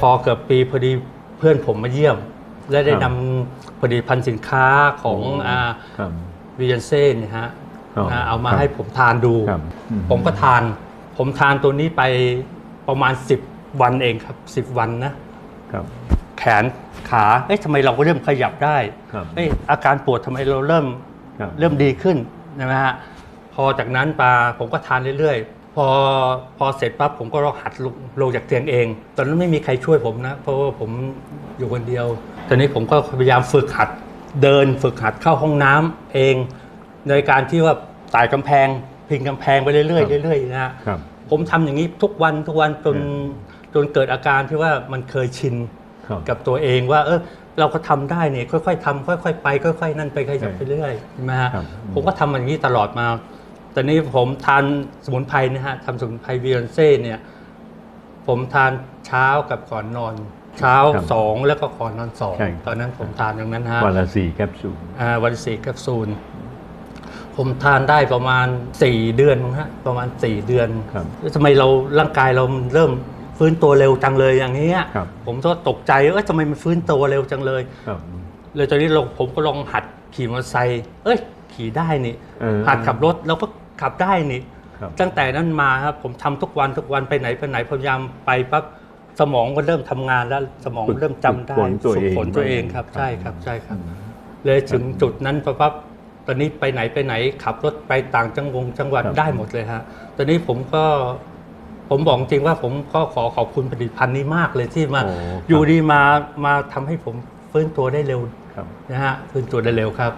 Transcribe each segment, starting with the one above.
พอเกือบปีพอดีเพื่อนผมมาเยี่ยม และได้ครันำบผลิตภัณฑ์สินค้าของโอ้อ่าครับวิเยนเซ่เนี่ยฮะอ๋อนะเอามาครับให้ผมทานดูครับอืมผมก็ทาน ผมทานตัวนี้ไปประมาณ 10 วันเองครับ 10 วันนะครับแขนขาเอ๊ะทำไมเราก็เริ่มขยับได้ครับเอ๊ะอาการปวดทำไมเราเริ่มครับเริ่มดีขึ้นนะฮะพอจากนั้นปาผมก็ทานเรื่อยๆ พอพอเสร็จปั๊บผมก็หัดลงลงจากเตียงเอง ตอนนั้นไม่มีใครช่วยผมนะ เพราะว่าผมอยู่คนเดียว ตอนนี้ผมก็พยายามฝึกหัดเดินฝึกหัดเข้าห้องน้ำเองในการที่ว่าไต่กำแพง พิงกำแพงไปเรื่อยๆเรื่อยๆนะฮะครับผมทำอย่างนี้ทุกวันทุกวันจนอืมจนเกิดอาการที่ว่ามันเคยชินครับกับตัวเองว่า เออเราก็ทำได้เนี่ยค่อย ๆทำค่อย ๆ ไปค่อย ๆ นั่นไปขยับใช่ไปเรื่อยใช่ไหมฮะครับผมก็ทำอย่างนี้ตลอดมา ตอนนี้ผมทานสมุนไพรนะฮะทำสมุนไพรวิโอนเซ่เนี่ย ผมทานเช้ากับก่อนนอน เช้าครับสองแล้วก็ก่อนนอนสองใช่ ตอนนั้นผมทานอย่างนั้นฮะ วันละสี่แคปซูล อ่าวันสี่แคปซูล ผมทานได้ประมาณ 4 เดือนมั้งฮะประมาณ 4 เดือนครับแล้วทำไมเราร่างกายเรามันเริ่มฟื้นตัวเร็วจังเลยอย่างนี้ยครับ ผมก็ตกใจเอ้ยทำไมมันฟื้นตัวเร็วจังเลย ครับ เลยตอนนี้เราผมก็ลองหัดขี่มอเตอร์ไซค์เอ้ย ขี่ได้นี่ เออหัดขับรถแล้วก็ ขับได้นี่ครับตั้งแต่นั้นมาครับผมทำทุกวันทุกวันไปไหนไปไหนพยายามไปปั๊บสมองก็เริ่มทำงานแล้วสมองฝึกเริ่มจำได้ฝึกฝนตัวฝึกเองฝนตัวเองครับครับใช่ครับใช่ครับ เลยถึงจุดนั้นปั๊บตอนนี้ไปไหนไปไหน ขับรถไปต่างจังหวงจังหวัดครับได้หมดเลยฮะตอนนี้ผมก็ผมบอกจริงว่าผมก็ขอขอบคุณผลิตภัณฑ์นี้มากเลยที่มาโอ้ครับอยู่ดีมามาทำให้ผมฟื้นตัวได้เร็วครับนะฮะฟื้นตัวได้เร็วครับ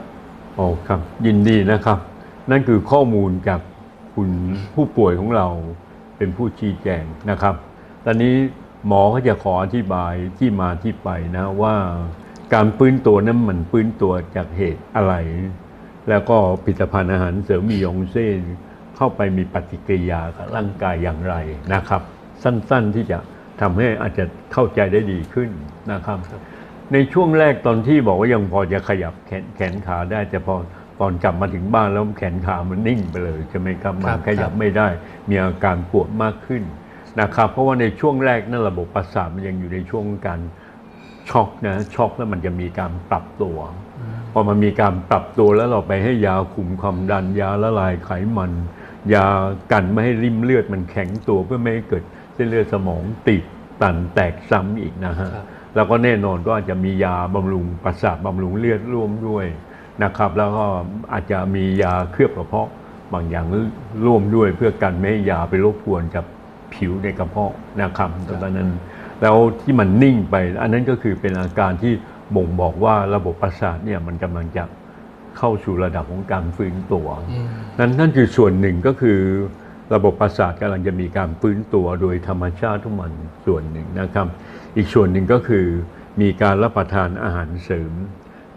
โอ้ครับ ยินดีนะครับ นั่นคือข้อมูลจากคุณผู้ป่วยของเราเป็นผู้ชี้แจงนะครับ ตอนนี้หมอก็จะขออธิบายที่มาที่ไปนะว่าการฟื้นตัวนั้นมันฟื้นตัวจากเหตุอะไร แล้วก็ผลิตภัณฑ์อาหารเสริมมียองเซ่เข้าไปมีปฏิกิริยากับร่างกายอย่างไรนะครับ สั้นๆที่จะทำให้อาจจะเข้าใจได้ดีขึ้นนะครับ ในช่วงแรกตอนที่บอกว่ายังพอจะขยับแขนแขนขาได้แต่พอ ตอนกลับมาถึงบ้านแล้วแขนขามันนิ่งไปเลยใช่ไหมครับมันขยับไม่ได้ มีอาการปวดมากขึ้นนะครับ เพราะว่าในช่วงแรกนั่นระบบประสาทมันยังอยู่ในช่วงการช็อกนะช็อกแล้วมันจะมีการปรับตัวพอมันมีการปรับตัวแล้วเราไปให้ยาคุมความดันยาละลายไขมัน ยากันไม่ให้ริมเลือดมันแข็งตัวเพื่อไม่ให้เกิดเส้นเลือดสมองตีบตันแตกซ้ำอีกนะฮะครับแล้วก็แน่นอนก็อาจจะมียาบำรุงประสาทบำรุงเลือดร่วมด้วย นะครับ แล้วก็อาจจะมียาเคลือบกระเพาะบางอย่างร่วมด้วยเพื่อกันไม่ให้ยาไปรบกวนกับผิวในกระเพาะนะครับตอนนั้น แล้วที่มันนิ่งไป อันนั้นก็คือเป็นอาการที่บ่งบอกว่าระบบประสาทเนี่ยมันกำลังจะเข้าสู่ระดับของการฟื้นตัวอืมนั่นนั่นคือส่วนหนึ่งก็คือระบบประสาทกำลังจะมีการฟื้นตัวโดยธรรมชาติทุกมันส่วนหนึ่งนะครับ อีกส่วนหนึ่งก็คือมีการรับประทานอาหารเสริม